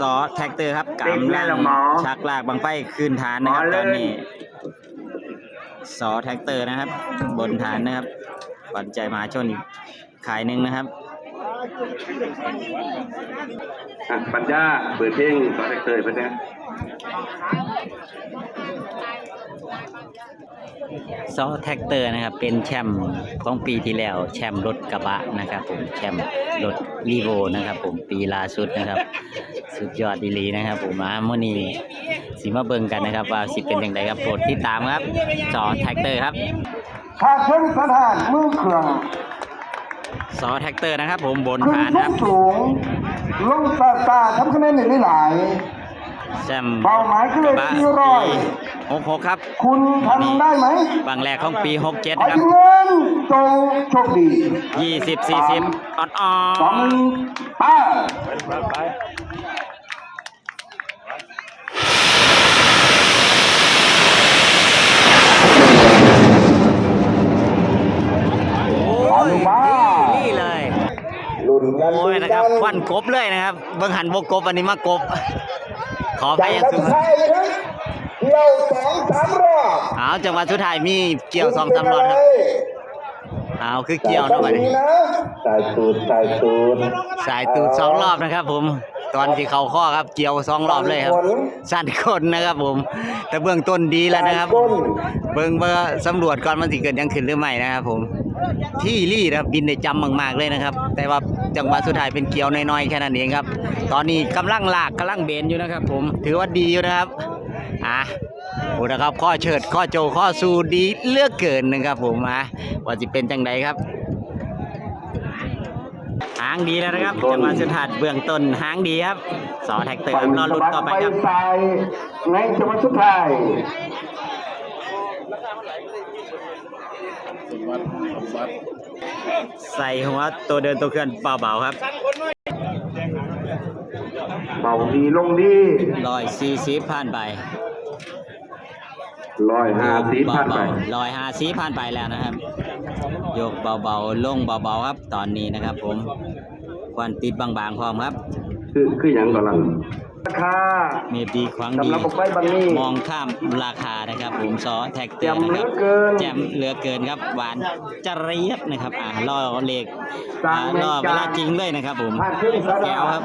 ซอแท็กเตอร์ครับกำลังชักลากบังไฟขึ้นฐานนะครับตอนนี้ซอแท็กเตอร์นะครับ บนฐานนะครับขวัญใจมหาชนอีกขายหนึ่งนะครับอะปัญญาเปิดเพลงตอนเตยเพื่อนนะ ซอแท็กเตอร์นะครับ เป็นแชมป์ของปีที่แล้ว แชมป์รถกระบะนะครับ ผมแชมป์รถรีโวนะครับ ผมปีล่าสุดนะครับ สุดยอดดีหลีนะครับ ผมมาเมื่อนี้สิมาเบิ่งกันนะครับ ว่าสิเป็นอย่างไรครับโปรดติดตามครับซอแท็กเตอร์ครับขาดเชิงสถานมือเครื่องซอแท็กเตอร์นะครับ ผมบนขึ้นฐานสูครังบสูงลงตาตาทำคะแนนได้หลาย แชมป์เป้าหมายคือเลกขระบะสี่ร้อยปี66ครับ คุณทำได้ไหมบางแรกของปี67ขอนะครับทีมงานจงโชคดี20 40อ่อนสองหนึ่งไป้าๆโอ้ยนี่เลยลุ้นกันโอ้ยลุ้นนะคกัรับนควันกบเลยนะครับ เบิ่งหันบกกบอันนี้มากบ ขอไปจากยังด้านสูงซ้ายนะครับเที่ยวสองสามรอบเอาจังหวะสุดท้ายมีเกี่ยวสองสามรอบครับเอาคือเกี่ยวนะบัดนี้นะสายตูดสายตูดสายตูดสองรอบนะครับ ผมตอนที่เขาข้อครับเกี่ยวสองรอบเลยครับ สั้นคนนะครับผม แต่เบื้องต้นดีแล้วนะครับก้นเบิ่งเบอร์สำรวจก่อนมันสิเกิดหยังขึ้นหรือไม่นะครับผม ที่รี่นะครับบินได้จำมาก ๆ เลยนะครับ แต่ว่าจังหวะสุดท้ายเป็นเกี่ยวน้อยๆแค่นั้นเองครับ ตอนนี้กำลังลากกำลังเบนอยู่นะครับ ผมถือว่าดีอยู่นะครับอะโอ้นะครับข้อเฉิดข้อโจข้อสูดีเลือกเกินนะครับผมอะว่าสิเป็นจังไดครับหางดีแล้วนะครับจังหวะสุดท้ายเบื้องต้นหางดีครับสอแท็กเตอร์รับรอลุ้นต่อไปครับสายในจังหวัดสุดท้าย ใส่หัวตัวเดินตัวเคลื่อนเบาๆครับเบาดีลงดีร้อยสี่สิบผ่านไปร้อยห้าสิบพันไปร้อยห้าสิบผ่านไปแล้วนะครับยกเบาๆลงเบาๆครับตอนนี้นะครับ ผมควันติดบางๆพร้อมครับ คือคืออย่างก่อนหลัง ราคา เมดีขวางสำดีหรับผมไปบันนี้มองข้ามราคานะครับ ผมซอแท็กเตอแจ่ร์มนะเหคลืรัอบเกินแจมเหลือเกินครับ หวานจริยบนะครับอ่าล่อเลขอ่าล่อเวลาจริงเลยนะครับ ผมผ่านขึ้นสถานแก้วครับ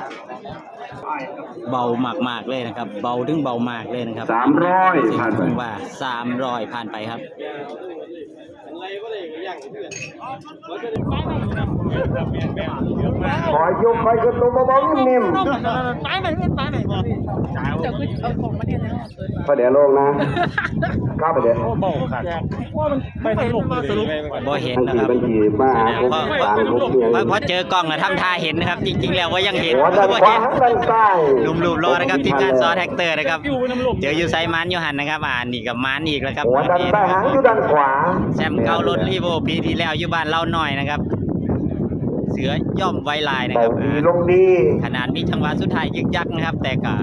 เบามากๆเลยนะครับ เบาถึงเบามากเลยนะครับสามร้อยซึ่งผ่านไปผมว่าสามร้อยผ่านไปครับ ขอยกไปคือตัวเบาๆนิ่มตายไหนไม่ตายไหนบ่เดี๋ยวคือเอาของมาเนี่ยนะๆประเดี๋ยวลงนะข้าไปเดี๋ยวว่ามันไม่สรุปสรุปบ่เห็นบัญนะชีครับบัญชีมาหาผมเพราะสามผมเพียงเพราะเพราะเจอกล้องนะทำท่าเห็นนะครับ จริง ๆ แล้วว่ายังเห็นหัวด้านบ่ขวาเห็นด้านซ้ายลุมๆรอนะครับทีมงานซอแท็กเตอร์นะครับอยู่น้ำลมเจออยู่ไซมันอยู่หันนะครับอ่านี่กับมันอีกแล้วครับหัวด้านซ้ายหางอยู่ด้านขวาแชมป์เก่ารถรีโวปีที่แล้วอยู่บ้านเราหน่อยนะครับ เสือย่อมไวลายนะเบาครับดีอ่าลงดีขนาดมีจังหวะสุดท้ายยึกยักนะครับ แต่ก็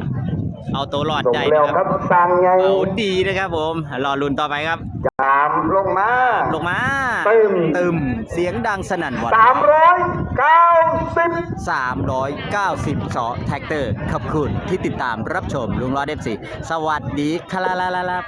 เอาตัวรอดส่งได้แล้วนะคครัรับบสั่งใหญ่เอาดีนะครับผมรอลุ้นต่อไปครับจามลงมา ลงมาตึมตึมเสียงดังสนั่นหวั่นสามร้อยเก้าสิบ390สอแท็กเตอร์ขอบคุณที่ติดตามรับชมลุงรอดเอฟซีสวัสดีครับ